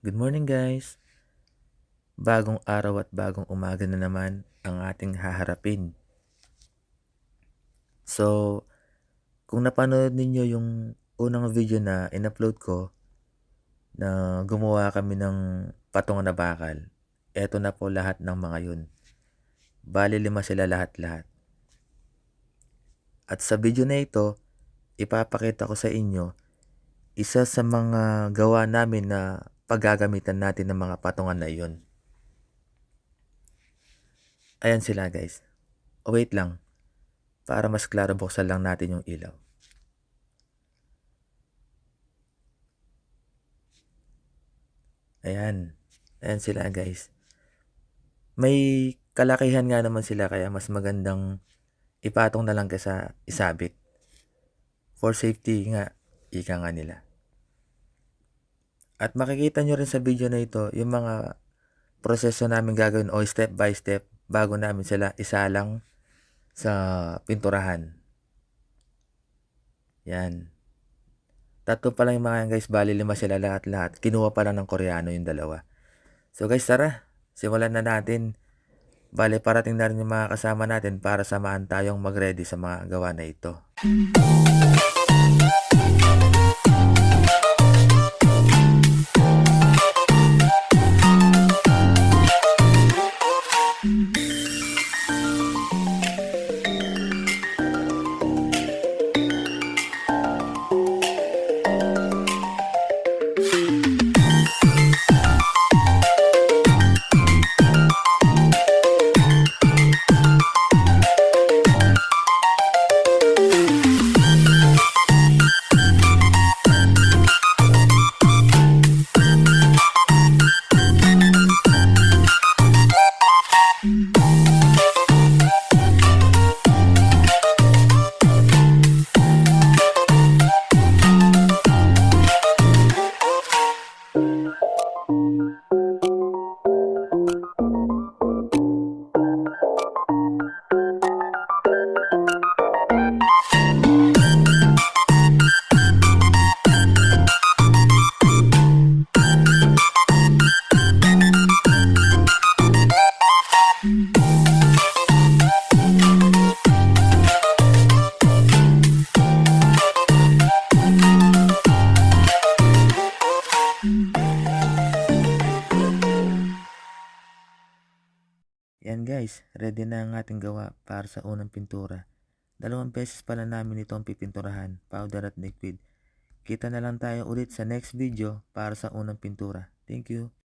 Good morning guys! Bagong araw at bagong umaga na naman ang ating haharapin. So, kung napanood ninyo yung unang video na in-upload ko na gumawa kami ng patungan na bakal, eto na po lahat ng mga yun. Bali lima sila lahat-lahat. At sa video na ito, ipapakita ko sa inyo isa sa mga gawa namin na paggagamitan natin ng mga patungan na iyon. Ayan sila guys. O wait lang. Para mas klaro buksan lang natin yung ilaw. Ayan. Ayan sila guys. May kalakihan nga naman sila kaya mas magandang ipatong na lang kaysa isabit. For safety nga, ika nga nila. At makikita nyo rin sa video na ito yung mga proseso namin gagawin o step by step bago namin sila isalang sa pinturahan. Yan. Tatlo pa lang yung mga yan guys, bali lima sila lahat-lahat. Kinuha pa lang ng koreano yung dalawa. So guys, tara, simulan na natin. Bale, parating na rin yung mga kasama natin para samahan tayong mag-ready sa mga gawa na ito. Yan guys, ready na ang ating gawa para sa unang pintura. Dalawang beses pala namin itong pipinturahan, powder at liquid. Kita na lang tayo ulit sa next video para sa unang pintura. Thank you!